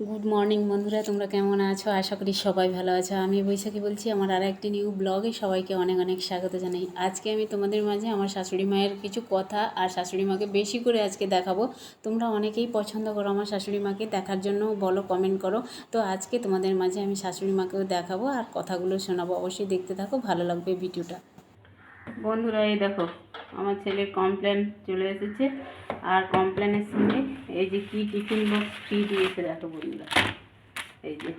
Good morning বন্ধুরা, তোমরা কেমন আছো? আশা করি সবাই ভালো আছো। আমি বৈশাখী বলছি, আমার আর একটি নিউ ব্লগে সবাইকে অনেক অনেক স্বাগত জানাই। আজকে আমি তোমাদের মাঝে আমার শাশুড়ি মায়ের কিছু কথা আর শাশুড়ি মাকে বেশি করে আজকে দেখাবো। তোমরা অনেকেই পছন্দ করো আমার শাশুড়ি মাকে, দেখার জন্য বলো কমেন্ট করো। তো আজকে তোমাদের মাঝে আমি শাশুড়ি মাকেও দেখাবো আর কথাগুলো শোনাবো। অবশ্যই দেখতে থাকো, ভালো লাগবে ভিডিওটা। বন্ধুরা, এই দেখো, আমার ছেলের কমপ্লেন চলে এসেছে। আর কমপ্লেনের সঙ্গে এই যে কি টিফিন বক্স ফ্রি দিয়েছে দেখো বন্ধুরা। এই যে,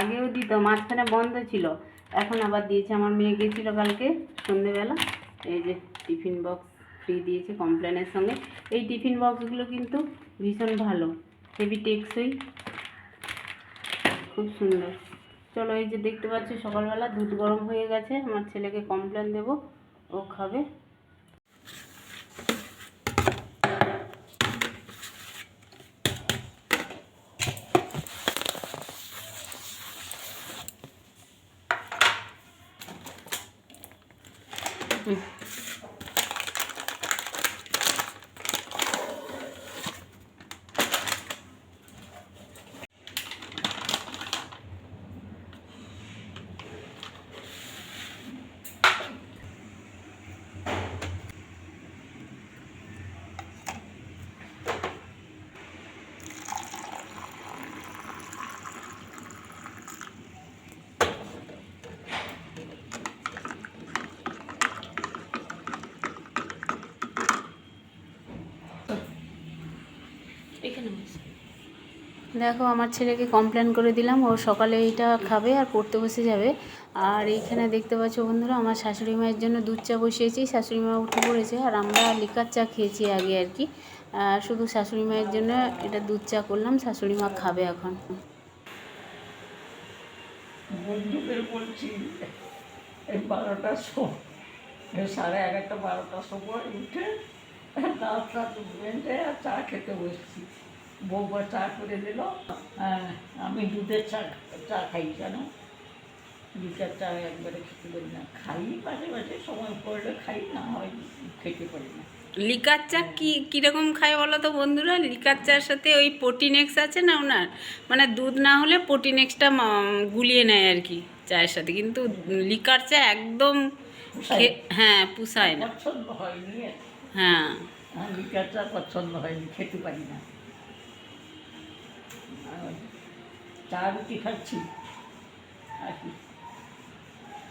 আগেও দিত, মাঝখানে বন্ধ ছিল। এখন আবার দিয়েছে, আমার মেয়ে গেছিল কালকে সন্ধেবেলা। এই যে টিফিন বক্স ফ্রি দিয়েছে কমপ্লেনের সঙ্গে। এই টিফিন বক্সগুলো কিন্তু ভীষণ ভালো, হেভি টেকসই। খুব সুন্দর। চলো এই যে দেখতে পাচ্ছ, সকালবেলা দুধ গরম হয়ে গেছে। আমার ছেলেকে কমপ্লেন দেবো, ও খাবে। দেখো, আমার ছেলেকে কমপ্লেন করে দিলাম। ও সকালে এইটা খাবে আর পড়তে বসে যাবে। আর এইখানে দেখতে পাচ্ছ বন্ধুরা, আমার শাশুড়ি মায়ের জন্য দুধ চা বসিয়েছি। শাশুড়ি মা উঠে পড়েছে আর আমরা লিকার চা খেয়েছি আগে আর কি। আর শুধু শাশুড়ি মায়ের জন্য এটা দুধ চা করলাম, শাশুড়ি মা খাবে এখন। বন্ধুদের বলছি, এই সাড়ে এগারোটা সময় উঠে চা খেতে বসছি। বউবা চা করে দিল হ্যাঁ আমি দুধের চা চা খাই কেন? লিটার চা একবারে খেতে পারি না। খাই মাঝে মাঝে সময় পড়লে খাই না হয় খেতে পারি না। লিকার চা কি কীরকম খায় বলো তো বন্ধুরা? লিকার চার সাথে ওই প্রোটিনেক্স আছে না ওনার? মানে দুধ না হলে প্রোটিনেক্সটা গুলিয়ে নেয় আর কি চায়ের সাথে। কিন্তু লিকার চা একদম হ্যাঁ পুষায় না। পছন্দ হয়নি। হ্যাঁ। আমার লিটার চা পছন্দ হয়নি খেতে পারি না। চা রুটি খাচ্ছি। আর কি?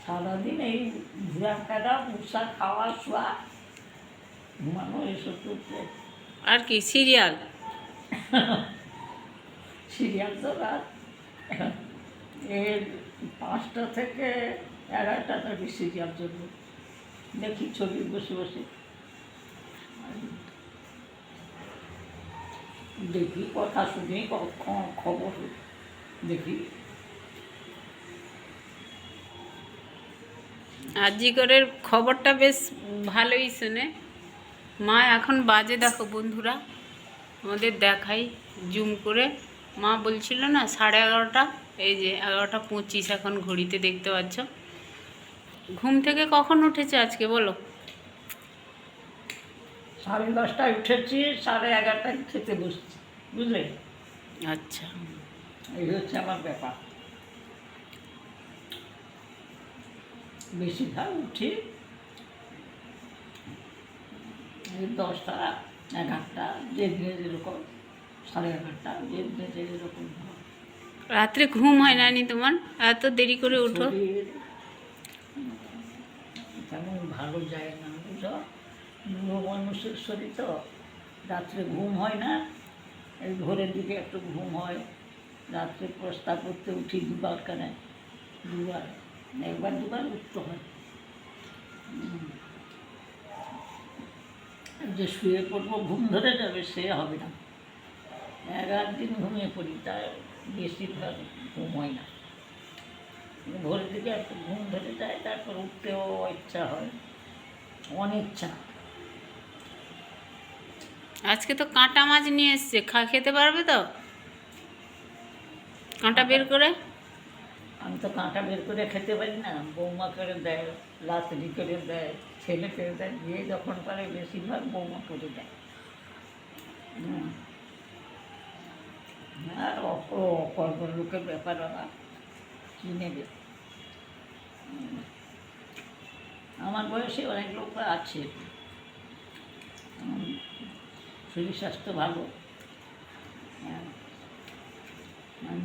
সারাদিন এই ঘুরা ফেরা মশা খাওয়া শোয়া ঘুমানো এসব করতে। আর কি সিরিয়াল? সিরিয়াল তো রাত। এর পাঁচটা থেকে এগারোটা থেকে সিরিয়াল চলবে। দেখি ছবি বসে বসে। দেখি, কথা শুনি খবর দেখি। আজিগরের খবরটা বেশ ভালোই শুনে। মা, এখন বাজে দেখো বন্ধুরা। আমাদের দেখাই, জুম করে। মা বলছিল না, সাড়ে এগারোটা, এই যে এগারোটা পঁচিশ এখন ঘড়িতে দেখতে পাচ্ছ। ঘুম থেকে কখন উঠেছে আজকে বলো? সাড়ে দশটায় উঠেছি সাড়ে এগারোটায় খেতে বসছি বুঝলে? আচ্ছা। এই হচ্ছে আমার ব্যাপার। বেশিরভাগ উঠি দশটা এগারোটা যে দিনে যেরকম সাড়ে এগারোটা যে দিনে যেরকম রাত্রে ঘুম হয় না নি তোমার? এত দেরি করে উঠো। তেমন ভালো যায় না বুঝো? মানুষের শরীর তো রাত্রে ঘুম হয় না। এই ভোরের দিকে একটু ঘুম হয়। রাত্রে প্রস্তাব করতে উঠি দুবার কেন দুবার, একবার দুবার উঠতে হয়। যে শুয়ে পড়ব, ঘুম ধরে যাবে, সে হবে না। এগারো দিন ঘুমিয়ে পড়ি তাই বেশিরভাগ ঘুম হয় না। ভোরের দিকে একটু ঘুম ধরে যায়, তারপর উঠতেও ইচ্ছা হয়, অনিচ্ছা। আজকে তো কাঁটা মাছ নিয়ে এসছে। খা, খেতে পারবে তো? কাঁটা বের করে? আমি তো কাঁটা বের করে খেতে পারি না। বৌমা করে দেয় লাচড়ি করে দেয়, ছেলে করে দেয় যে যখন পারে বেশিরভাগ বৌমা করে দেয়। আর অপ অকর্ম লোকের ব্যাপার কী নেবে? আমার বয়সে অনেক লোক আছে। শরীর স্বাস্থ্য ভালো। হ্যাঁ।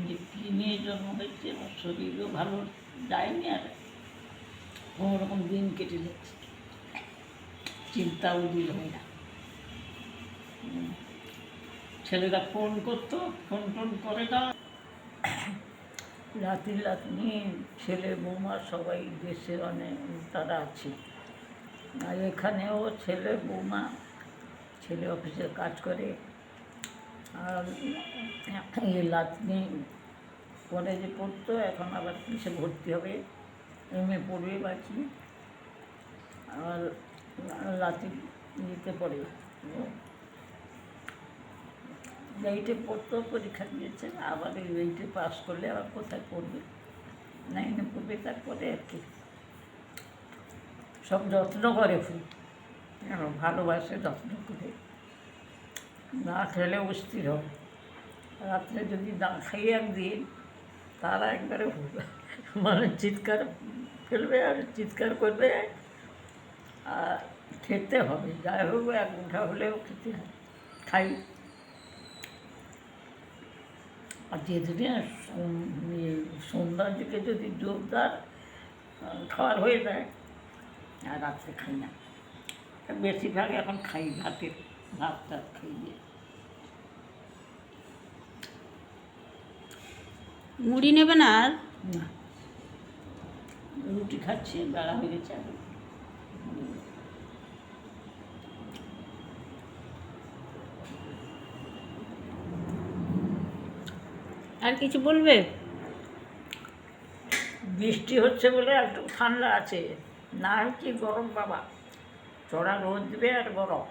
যে কী নিয়ে জন্ম হয়েছে আমার শরীরও ভালো যায়নি আর কোনো রকম দিন কেটে যাচ্ছে। চিন্তাও দূর হয় না। উম, ছেলেরা ফোন করতো ফোন টোন করে না। রাতি রাতনি ছেলে বৌমা সবাই দেশে অনেক তারা আছে। আর এখানেও ছেলে বৌমা ছেলে অফিসে কাজ করে। আর লাতনি কলেজে পড়তো, এখন আবার কিসে ভর্তি হবে? এম এ পড়বে বাকি। আর লাতি নিতে পড়ে। এইটে পড়তো, পরীক্ষা দিয়েছে, আবার এই এইটে পাস করলে আবার কোথায় পড়বে? নাইনে পড়বে, তারপরে আর কি। সব যত্ন করে। খুব আরও ভালোবাসে যত্ন করে। না খেলে অস্থির হবে রাত্রে যদি না খাই একদিন, তারা একবারে মানে চিৎকার ফেলবে আর চিৎকার করবে আর খেতে হবে। যাই হোক, এক মুঠা হলেও খেতে হবে। খাই। আর যেদিনে সন্ধ্যার দিকে যদি জোরদার খাওয়ার হয়ে যায়, আর রাত্রে খাই না। বেশিরভাগ এখন খাই ভাতের ভাত টাত খাই মুড়ি নেবে না আর? না। রুটি খাচ্ছি বেড়া হয়ে গেছে আর আর কিছু বলবে? বৃষ্টি হচ্ছে বলে একটু ঠান্ডা আছে। না হচ্ছে গরম বাবা। চড়া রোদ দেবে আর গরম।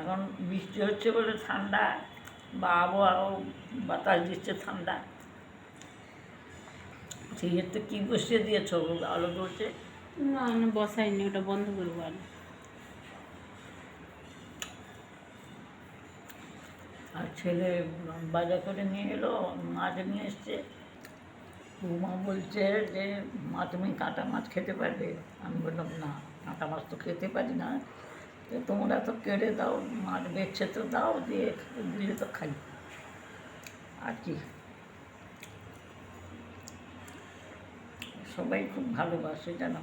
এখন বৃষ্টি হচ্ছে বলে ঠান্ডা বা আবহাওয়াও বাতাস দিচ্ছে ঠান্ডা। সেই তো কী বসিয়ে দিয়েছ? আলো জ্বলছে না না বসাইনি ওটা বন্ধ করব আর আর ছেলে বাজার করে নিয়ে এলো মাছ নিয়ে এসছে। বৌমা বলছে যে, মা, তুমি কাঁটা মাছ খেতে পারবে? আমি বললাম, না, কাঁটা মাছ তো খেতে পারি না। তো তোমরা তো কেড়ে দাও, মাছ বেচছে তো দাও, দিয়ে দিলে তো খাই। আর কি। সবাই খুব ভালোবাসে, জানো?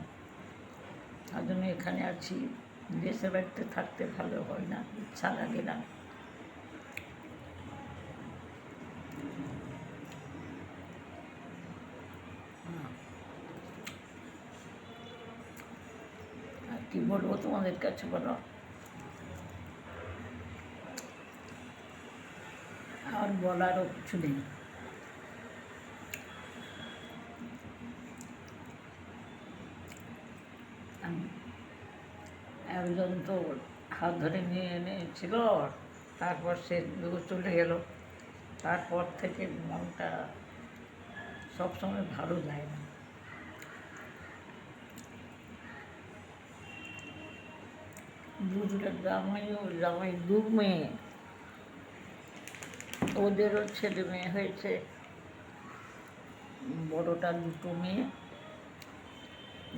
তার জন্য এখানে আছি। দেশে বাড়িতে থাকতে ভালো হয় না, ইচ্ছা লাগে না আর কি বলব তোমাদের কাছে বলো? আর বলারও কিছু নেই। একজন তো হাত ধরে নিয়ে এনেছিল তারপর সে চলে গেল। তারপর থেকে মনটা সবসময় ভালো যায় না। দুটো জামাইও জামাই দু মেয়ে। ওদেরও ছেলে মেয়ে হয়েছে। বড়টা দুটো মেয়ে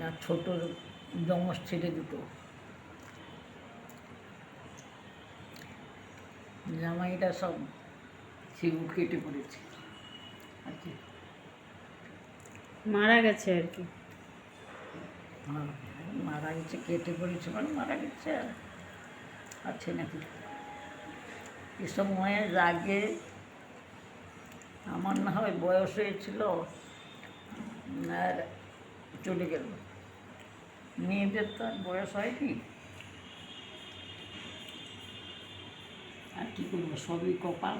আর ছোট যমজ ছেলে দুটো। জামাইটা সব শিগুর কেটে পড়েছে। আর কি। মারা গেছে আর কি। আর মারা গেছে, কেটে পড়েছে মানে মারা গেছে আর। আছে নাকি? এ সময় আগে আমার না হয় বয়স হয়েছিল, আর চলে গেল। মেয়েদের তো আর বয়স হয়নি। আর কী করব, সবই কপাল।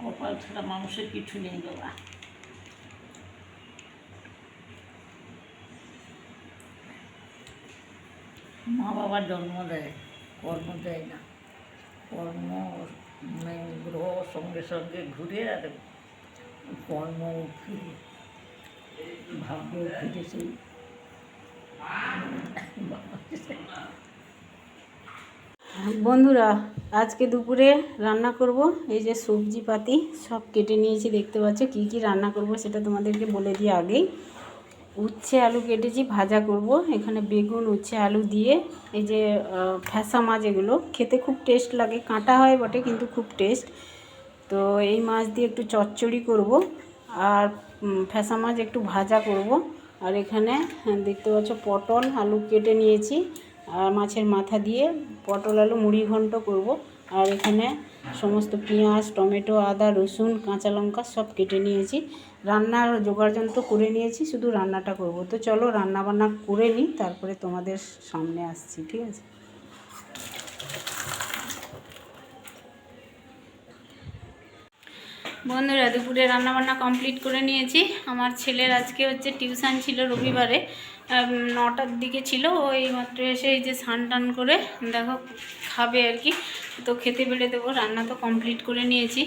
কপাল ছাড়া মানুষের কিছু নেই বাবা। মা বাবা জন্ম দেয়, কর্ম দেয় না। কর্ম গ্রহ সঙ্গে সঙ্গে ঘুরে আর কর্ম ফিরে, ভাগ্য ফিরে সেই বন্ধুরা, আজকে দুপুরে রান্না করব। এই যে সবজি পাতি সব কেটে নিয়েছি, দেখতে পাচ্ছ কি কি রান্না করব সেটা তোমাদেরকে বলে দিই আগেই। উচ্ছে আলু কেটেছি ভাজা করব। এখানে বেগুন উচ্ছে আলু দিয়ে এই যে ফ্যাসা মাছ এগুলো। খেতে খুব টেস্ট লাগে কাঁটা হয় বটে কিন্তু খুব টেস্ট। তো এই মাছ দিয়ে একটু চচ্চড়ি করব আর ফ্যাসা মাছ একটু ভাজা করব। আর এখানে হ্যাঁ, দেখতে পাচ্ছ পটল আলু কেটে নিয়েছি। আর মাছের মাথা দিয়ে পটল আলু মুড়ি ঘন্ট করব। আর এখানে সমস্ত পেঁয়াজ, টমেটো, আদা, রসুন, কাঁচা লঙ্কা সব কেটে নিয়েছি। রান্নার জোগাড় যন্ত্র করে নিয়েছি, শুধু রান্নাটা করব। তো চলো রান্না বান্না করে নিই, তারপরে তোমাদের সামনে আসছি, ঠিক আছে? বন্ধুরা, দুপুরে রান্নাবান্না কমপ্লিট করে নিয়েছি। আমার ছেলের আজকে হচ্ছে টিউশন ছিল রবিবারে। নটার দিকে ছিল, ওই মাত্র এসে এই যে স্নান টান করে দেখো খাবে আর কি। তো খেতে বেড়ে দেবো, রান্না তো কমপ্লিট করে নিয়েছি।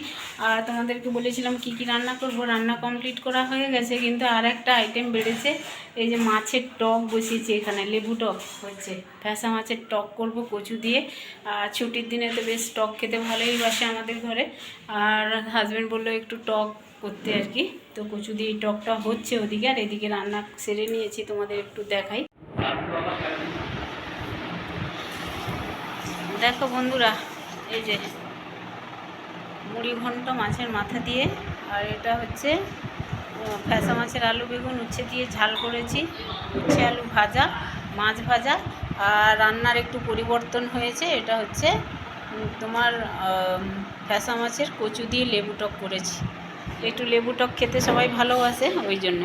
আর তোমাদেরকে বলেছিলাম কি কি রান্না করব, রান্না কমপ্লিট করা হয়ে গেছে, কিন্তু আর একটা আইটেম বেড়েছে, এই যে মাছের টক বসিয়েছি এখানে, লেবু টক হচ্ছে ফ্যাসা মাছের টক করব কচু দিয়ে। আর ছুটির দিনে তো বেশ টক খেতে ভালোই বাসে আমাদের ঘরে। আর হাজব্যান্ড বলল একটু টক করতে আর কি। তো কচু দিয়ে টকটা হচ্ছে ওদিকে, আর এদিকে রান্না সেরে নিয়েছি, তোমাদের একটু দেখাই। দেখো বন্ধুরা, এই যে মুড়ি ঘন্ট মাছের মাথা দিয়ে, আর এটা হচ্ছে ফ্যাসা মাছের আলু বেগুন উচ্ছে দিয়ে ঝাল করেছি। উচ্ছে আলু ভাজা, মাছ ভাজা, আর রান্নার একটু পরিবর্তন হয়েছে, এটা হচ্ছে তোমার ফ্যাসা মাছের কচু দিয়ে লেবু টক করেছি। একটু লেবু টক খেতে সবাই ভালোবাসে ওই জন্য।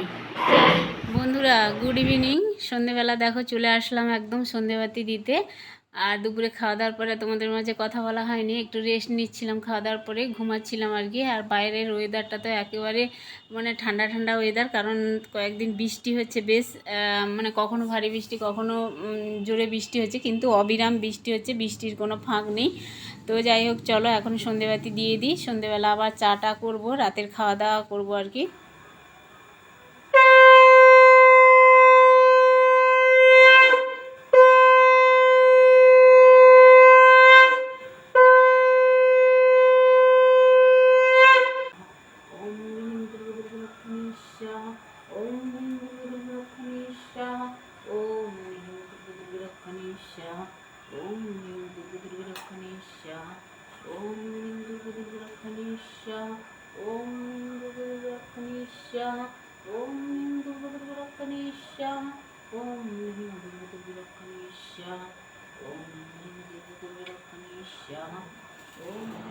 বন্ধুরা গুড ইভিনিং সন্ধেবেলা দেখো, চলে আসলাম একদম সন্ধেবাতি দিতে। আর দুপুরে খাওয়া দাওয়ার পরে তোমাদের মাঝে কথা বলা হয়নি, একটু রেস্ট নিচ্ছিলাম, খাওয়া দাওয়ার পরে ঘুমাচ্ছিলাম আর কি। আর বাইরের ওয়েদারটা তো একেবারে মানে ঠান্ডা ঠান্ডা ওয়েদার কারণ কয়েকদিন বৃষ্টি হচ্ছে বেশ মানে কখনো ভারী বৃষ্টি, কখনো জোরে বৃষ্টি হচ্ছে, কিন্তু অবিরাম বৃষ্টি হচ্ছে, বৃষ্টির কোনো ফাঁক নেই। তো যাই হোক, চলো এখন সন্ধেবাতি দিয়ে দিই, সন্ধেবেলা আবার চাটা করব, রাতের খাওয়া দাওয়া করব আর কি।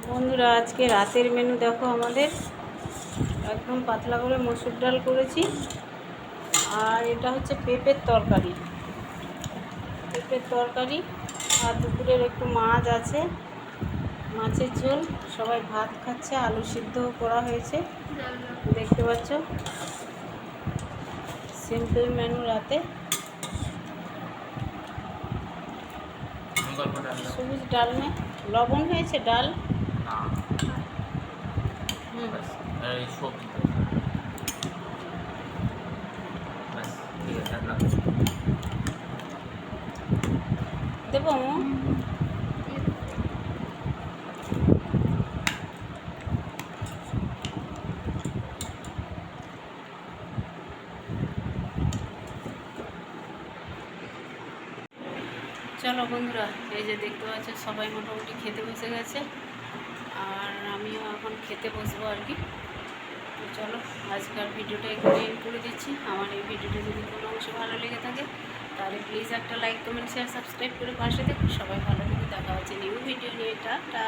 বন্ধুরা, আজকে রাতের মেনু দেখো আমাদের। একদম পাতলা করে মসুর ডাল করেছি। আর এটা হচ্ছে পেঁপের তরকারি। পেঁপের তরকারি আর দুপুরের একটু মাছ আছে। মাছের ঝোল। সবাই ভাত খাচ্ছে, আলু সিদ্ধ করা হয়েছে। দেখতে পাচ্ছ? সিম্পল মেনু রাতে। সবুজ ডাল নেই লবণ হয়েছে ডাল। হুম। এই সবজি ব্যাস ঠিক আছে দেবো। চলো বন্ধুরা, এই যে দেখতে পাচ্ছ সবাই মোটামুটি খেতে বসে গেছে। আর আমিও এখন খেতে বসবো আর কি। তো চলো, আজকের ভিডিওটা এখানে এন্ড করে দিচ্ছি। আমার এই ভিডিওটা যদি কোনো অংশ ভালো লেগে থাকে, তাহলে প্লিজ একটা লাইক কমেন্ট শেয়ার সাবস্ক্রাইব করে পাশে দেখুন সবাই ভালো থেকে, দেখা হচ্ছে নিউ ভিডিও নিয়ে। টাটা!